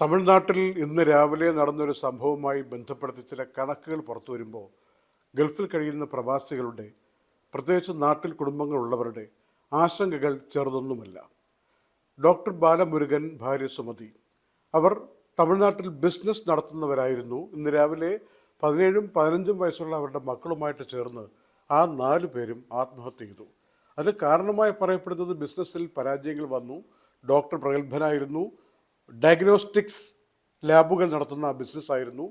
തമിഴ്നാട്ടിൽ ഇന്ന് രാവിലെ നടന്നൊരു സംഭവവുമായി ബന്ധപ്പെടുത്തി ചില കണക്കുകൾ പുറത്തു വരുമ്പോൾ ഗൾഫിൽ കഴിയുന്ന പ്രവാസികളുടെ പ്രത്യേകിച്ച് നാട്ടിൽ കുടുംബങ്ങളുള്ളവരുടെ ആശങ്കകൾ ചെറുതൊന്നുമല്ല. ഡോക്ടർ ബാലമുരുകൻ ഭാര്യ സുമതി. അവർ തമിഴ്നാട്ടിൽ ബിസിനസ് നടത്തുന്നവരായിരുന്നു. ഇന്ന് രാവിലെ പതിനേഴും പതിനഞ്ചും വയസ്സുള്ള അവരുടെ മക്കളുമായിട്ട് ചേർന്ന് ആ നാലു പേരും ആത്മഹത്യ ചെയ്തു. അതിന് കാരണമായി പറയപ്പെടുന്നത് ബിസിനസ്സിൽ പരാജയങ്ങൾ വന്നു. ഡോക്ടർ പ്രഗത്ഭനായിരുന്നു. ഡയഗ്നോസ്റ്റിക്സ് ലാബുകൾ നടത്തുന്ന ബിസിനസ് ആയിരുന്നു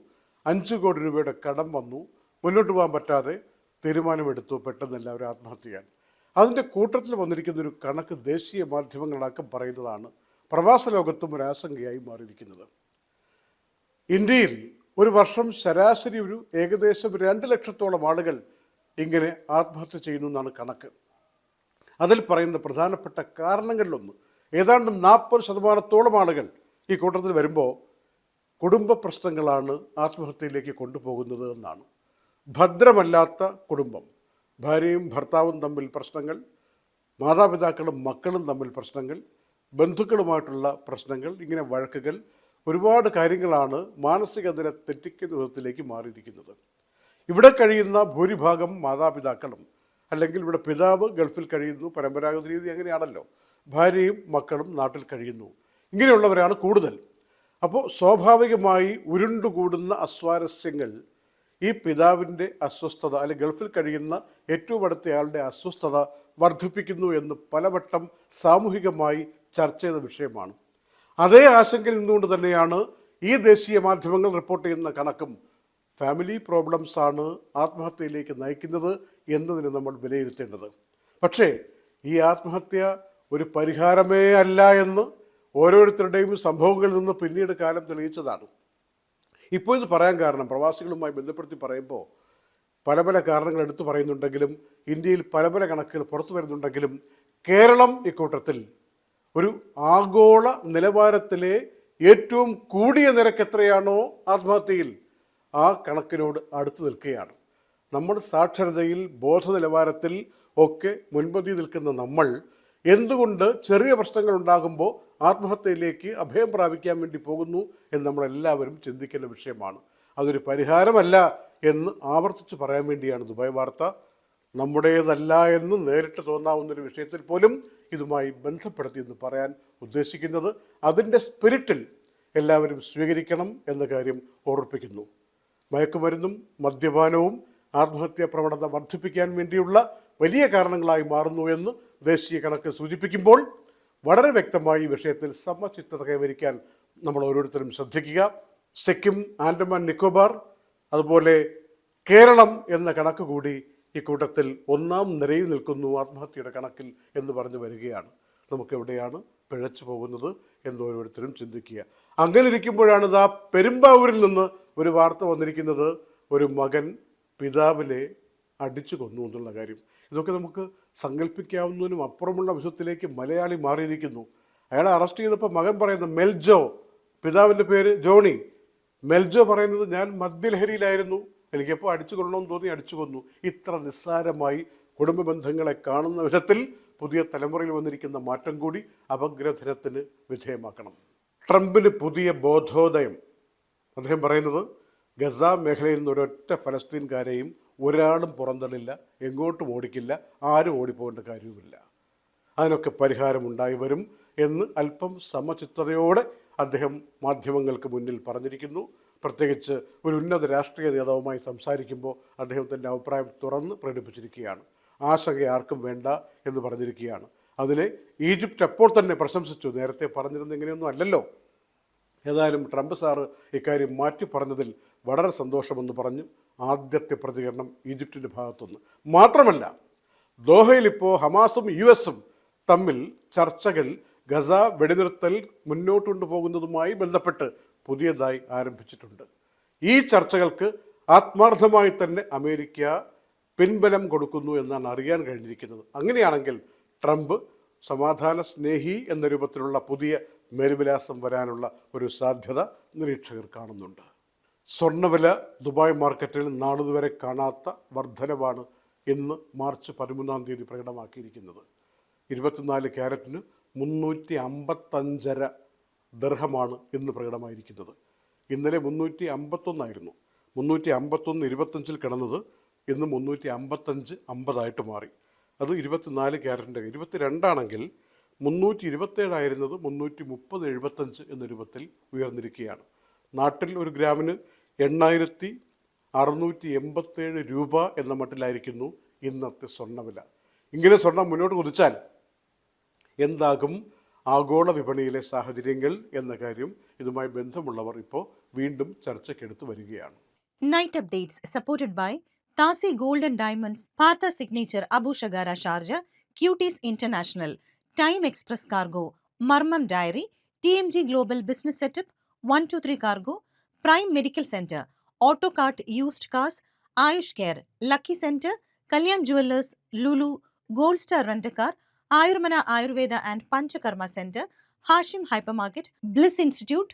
അഞ്ച് കോടി രൂപയുടെ കടം വന്നു. മുന്നോട്ട് പോകാൻ പറ്റാതെ തീരുമാനമെടുത്തു. പെട്ടെന്ന് എല്ലാവരും ആത്മഹത്യ ചെയ്യാൻ അതിന്റെ കൂട്ടത്തിൽ വന്നിരിക്കുന്ന ഒരു കണക്ക് ദേശീയ മാധ്യമങ്ങളടക്കം പറയുന്നതാണ് പ്രവാസ ലോകത്തും ഒരു ആശങ്കയായി മാറിയിരിക്കുന്നത്. ഇന്ത്യയിൽ ഒരു വർഷം ശരാശരി ഒരു ഏകദേശം രണ്ട് ലക്ഷത്തോളം ആളുകൾ ഇങ്ങനെ ആത്മഹത്യ ചെയ്യുന്നു എന്നാണ് കണക്ക്. അതിൽ പറയുന്ന പ്രധാനപ്പെട്ട കാരണങ്ങളിലൊന്ന് ഏതാണ്ട് നാൽപ്പത് ശതമാനത്തോളം ആളുകൾ ഈ കൂട്ടത്തിൽ വരുമ്പോൾ കുടുംബ പ്രശ്നങ്ങളാണ് ആത്മഹത്യയിലേക്ക് കൊണ്ടുപോകുന്നത് എന്നാണ്. ഭദ്രമല്ലാത്ത കുടുംബം. ഭാര്യയും ഭർത്താവും തമ്മിൽ പ്രശ്നങ്ങൾ മാതാപിതാക്കളും മക്കളും തമ്മിൽ പ്രശ്നങ്ങൾ ബന്ധുക്കളുമായിട്ടുള്ള പ്രശ്നങ്ങൾ ഇങ്ങനെ വഴക്കുകൾ ഒരുപാട് കാര്യങ്ങളാണ് മാനസിക നില തെറ്റിക്കുന്ന വിധത്തിലേക്ക് മാറിയിരിക്കുന്നത്. ഇവിടെ കഴിയുന്ന ഭൂരിഭാഗം മാതാപിതാക്കളും അല്ലെങ്കിൽ ഇവിടെ പിതാവ് ഗൾഫിൽ കഴിയുന്നു പരമ്പരാഗത രീതി അങ്ങനെയാണല്ലോ ഭാര്യയും മക്കളും നാട്ടിൽ കഴിയുന്നു. ഇങ്ങനെയുള്ളവരാണ് കൂടുതൽ. അപ്പോൾ സ്വാഭാവികമായി ഉരുണ്ടുകൂടുന്ന അസ്വാരസ്യങ്ങൾ ഈ പിതാവിന്റെ അസ്വസ്ഥത അല്ലെങ്കിൽ ഗൾഫിൽ കഴിയുന്ന ഏറ്റവും അടുത്തയാളുടെ അസ്വസ്ഥത വർദ്ധിപ്പിക്കുന്നു എന്ന് പലവട്ടം സാമൂഹികമായി ചർച്ച ചെയ്ത വിഷയമാണ്. അതേ ആശങ്കയിൽ നിന്നുകൊണ്ട് തന്നെയാണ് ഈ ദേശീയ മാധ്യമങ്ങൾ റിപ്പോർട്ട് ചെയ്യുന്ന കണക്കും ഫാമിലി പ്രോബ്ലംസ് ആണ് ആത്മഹത്യയിലേക്ക് നയിക്കുന്നത് എന്നതിന് നമ്മൾ വിലയിരുത്തേണ്ടത്. പക്ഷേ ഈ ആത്മഹത്യ ഒരു പരിഹാരമേ അല്ല എന്ന് ഓരോരുത്തരുടെയും സംഭവങ്ങളിൽ നിന്ന് പിന്നീട് കാലം തെളിയിച്ചതാണ്. ഇപ്പോൾ ഇത് പറയാൻ കാരണം പ്രവാസികളുമായി ബന്ധപ്പെടുത്തി പറയുമ്പോൾ പല പല കാരണങ്ങൾ എടുത്തു പറയുന്നുണ്ടെങ്കിലും ഇന്ത്യയിൽ പല പല കണക്കുകൾ പുറത്തു വരുന്നുണ്ടെങ്കിലും കേരളം ഇക്കൂട്ടത്തിൽ ഒരു ആഗോള നിലവാരത്തിലെ ഏറ്റവും കൂടിയ നിരക്ക് എത്രയാണോ ആത്മഹത്യയിൽ ആ കണക്കിനോട് അടുത്ത് നിൽക്കുകയാണ്. നമ്മുടെ സാക്ഷരതയിൽ ബോധ നിലവാരത്തിൽ ഒക്കെ മുൻപന്തി നിൽക്കുന്ന നമ്മൾ എന്തുകൊണ്ട് ചെറിയ പ്രശ്നങ്ങൾ ഉണ്ടാകുമ്പോൾ ആത്മഹത്യയിലേക്ക് അഭയം പ്രാപിക്കാൻ വേണ്ടി പോകുന്നു എന്ന് നമ്മളെല്ലാവരും ചിന്തിക്കേണ്ട വിഷയമാണ്. അതൊരു പരിഹാരമല്ല എന്ന് ആവർത്തിച്ച് പറയാൻ വേണ്ടിയാണ് ദുബായ് വാർത്ത. നമ്മുടേതല്ല എന്ന് നേരിട്ട് തോന്നാവുന്നൊരു വിഷയത്തിൽ പോലും ഇതുമായി ബന്ധപ്പെടുത്തി എന്ന് പറയാൻ ഉദ്ദേശിക്കുന്നത് അതിന്റെ സ്പിരിറ്റിൽ എല്ലാവരും സ്വീകരിക്കണം എന്ന കാര്യം ഓർപ്പിക്കുന്നു മയക്കുമരുന്നും മദ്യപാനവും ആത്മഹത്യാ പ്രവണത വർദ്ധിപ്പിക്കാൻ വേണ്ടിയുള്ള വലിയ കാരണങ്ങളായി മാറുന്നു എന്ന് ദേശീയ കണക്ക് സൂചിപ്പിക്കുമ്പോൾ വളരെ വ്യക്തമായി ഈ വിഷയത്തിൽ സമചിത്തത കൈവരിക്കാൻ നമ്മൾ ഓരോരുത്തരും ശ്രദ്ധിക്കുക. സിക്കിം ആൻഡമാൻ നിക്കോബാർ അതുപോലെ കേരളം എന്ന കണക്ക് കൂടി ഇക്കൂട്ടത്തിൽ ഒന്നാം നിരയിൽ നിൽക്കുന്നു ആത്മഹത്യയുടെ കണക്കിൽ എന്ന് പറഞ്ഞു വരികയാണ്. നമുക്ക് എവിടെയാണ് പിഴച്ചു പോകുന്നത് എന്ന് ഓരോരുത്തരും ചിന്തിക്കുക. അങ്ങനെ ഇരിക്കുമ്പോഴാണ് ഇതാ പെരുമ്പാവൂരിൽ നിന്ന് ഒരു വാർത്ത വന്നിരിക്കുന്നത്. ഒരു മകൻ പിതാവിനെ അടിച്ചു കൊന്നു എന്നുള്ള കാര്യം. ഇതൊക്കെ നമുക്ക് സങ്കല്പിക്കാവുന്നതിനും അപ്പുറമുള്ള വിശ്വത്തിലേക്ക് മലയാളി മാറിയിരിക്കുന്നു. അയാളെ അറസ്റ്റ് ചെയ്തപ്പോൾ മകൻ പറയുന്നത് മെൽജോ പിതാവിന്റെ പേര് ജോണി. മെൽജോ പറയുന്നത് ഞാൻ മദ്യലഹരിയിലായിരുന്നു. എനിക്കെപ്പോൾ അടിച്ചു കൊള്ളണമെന്ന് തോന്നി അടിച്ചു കൊന്നു. ഇത്ര നിസ്സാരമായി കുടുംബ ബന്ധങ്ങളെ കാണുന്ന വിധത്തിൽ പുതിയ തലമുറയിൽ വന്നിരിക്കുന്ന മാറ്റം കൂടി അപഗ്രഥനത്തിന് വിധേയമാക്കണം. ട്രംപിന് പുതിയ ബോധോദയം. അദ്ദേഹം പറയുന്നത് ഗസ മേഖലയിൽ നിന്ന് ഒരൊറ്റ ഫലസ്തീൻകാരെയും ഒരാളും പുറന്തള്ളില്ല എങ്ങോട്ടും ഓടിക്കില്ല ആരും ഓടിപ്പോകേണ്ട കാര്യവുമില്ല. അതിനൊക്കെ പരിഹാരമുണ്ടായി വരും എന്ന് അല്പം സമചിത്തതയോടെ അദ്ദേഹം മാധ്യമങ്ങൾക്ക് മുന്നിൽ പറഞ്ഞിരിക്കുന്നു. പ്രത്യേകിച്ച് ഒരു ഉന്നത രാഷ്ട്രീയ നേതാവുമായി സംസാരിക്കുമ്പോൾ അദ്ദേഹം തന്റെ അഭിപ്രായം തുറന്ന് പ്രകടിപ്പിച്ചിരിക്കുകയാണ്. ആശങ്ക ആർക്കും വേണ്ട എന്ന് പറഞ്ഞിരിക്കുകയാണ്. അതിനെ ഈജിപ്റ്റ് അപ്പോൾ തന്നെ പ്രശംസിച്ചു? നേരത്തെ പറഞ്ഞിരുന്ന ഇങ്ങനെയൊന്നും അല്ലല്ലോ. ഏതായാലും ട്രംപ് സാറ് ഇക്കാര്യം മാറ്റി പറഞ്ഞതിൽ വളരെ സന്തോഷമെന്ന് പറഞ്ഞു. ആദ്യത്തെ പ്രതികരണം ഈജിപ്തിന്റെ ഭാഗത്തുനിന്ന്. മാത്രമല്ല ദോഹയിൽ ഇപ്പോൾ ഹമാസും യു എസും തമ്മിൽ ചർച്ചകൾ ഗസ വെടിനിർത്തൽ മുന്നോട്ട് കൊണ്ടുപോകുന്നതുമായി ബന്ധപ്പെട്ട് പുതിയതായി ആരംഭിച്ചിട്ടുണ്ട്. ഈ ചർച്ചകൾക്ക് ആത്മാർത്ഥമായി തന്നെ അമേരിക്ക പിൻബലം കൊടുക്കുന്നു എന്നാണ് അറിയാൻ കഴിഞ്ഞിരിക്കുന്നത്. അങ്ങനെയാണെങ്കിൽ ട്രംപ് സമാധാന സ്നേഹി എന്ന രൂപത്തിലുള്ള പുതിയ മേൽവിലാസം വരാനുള്ള ഒരു സാധ്യത നിരീക്ഷകർ കാണുന്നുണ്ട്. സ്വർണവില ദുബായ് മാർക്കറ്റിൽ നാളിതുവരെ കാണാത്ത വർധനവാണ് ഇന്ന് മാർച്ച് പതിമൂന്നാം തീയതി പ്രകടമാക്കിയിരിക്കുന്നത്. ഇരുപത്തിനാല് ക്യാരറ്റിന് മുന്നൂറ്റി അമ്പത്തഞ്ചര ദർഹമാണ് ഇന്ന് പ്രകടമായിരിക്കുന്നത്. ഇന്നലെ മുന്നൂറ്റി അമ്പത്തൊന്നായിരുന്നു മുന്നൂറ്റി അമ്പത്തൊന്ന് ഇരുപത്തഞ്ചിൽ കിടന്നത് ഇന്ന് മുന്നൂറ്റി അമ്പത്തഞ്ച് അമ്പതായിട്ട് മാറി. അത് ഇരുപത്തിനാല് ക്യാരറ്റിന്റെ ഇരുപത്തിരണ്ടാണെങ്കിൽ മുന്നൂറ്റി ഇരുപത്തേഴായിരുന്നത് മുന്നൂറ്റി മുപ്പത് എഴുപത്തഞ്ച് എന്ന രൂപത്തിൽ ഉയർന്നിരിക്കുകയാണ്. നാട്ടിൽ ഒരു ഗ്രാമിന് എണ്ണായിരത്തി അറുന്നൂറ്റി എൺപത്തേഴ് രൂപ എന്ന മട്ടിലായിരിക്കുന്നു ഇന്നത്തെ സ്വർണവില ഇങ്ങനെ സ്വർണം മുന്നോട്ട് കുതിച്ചാൽ എന്താകും ആഗോള വിപണിയിലെ സാഹചര്യങ്ങൾ എന്ന കാര്യം ഇതുമായി ബന്ധമുള്ളവർ ഇപ്പോൾ വീണ്ടും ചർച്ചയ്ക്കെടുത്ത് വരികയാണ് Night updates supported by Tasi Gold and Diamonds, Partha Signature Abu Shagara Sharjah, Cuties International, Time Express Cargo, Marmam Diary, TMG Global Business Setup, 123 Cargo, Prime Medical Center, Autocart Used Cars, Ayush Care, Lucky Center, Kalyan Jewelers, Lulu, Gold Star Rent-A-Car, Ayurmana Ayurveda and Panchakarma Center, Hashim Hypermarket, Bliss Institute,